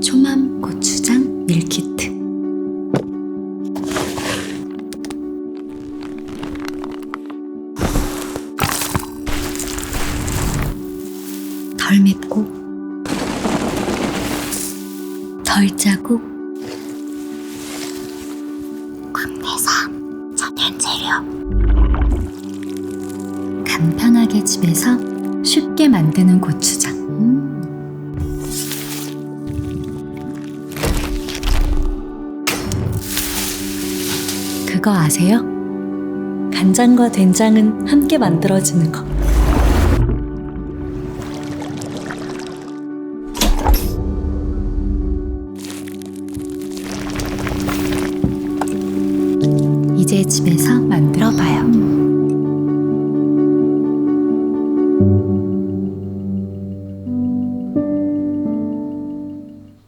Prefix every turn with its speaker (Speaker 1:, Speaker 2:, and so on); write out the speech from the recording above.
Speaker 1: 초맘 고추장 밀키트. 덜 맵고 덜 짜고 국내산 천연 재료. 간편하게 집에서 쉽게 만드는 고추장 그거 아세요? 간장과 된장은 함께 만들어지는 거. 이제 집에서 만들어 봐요.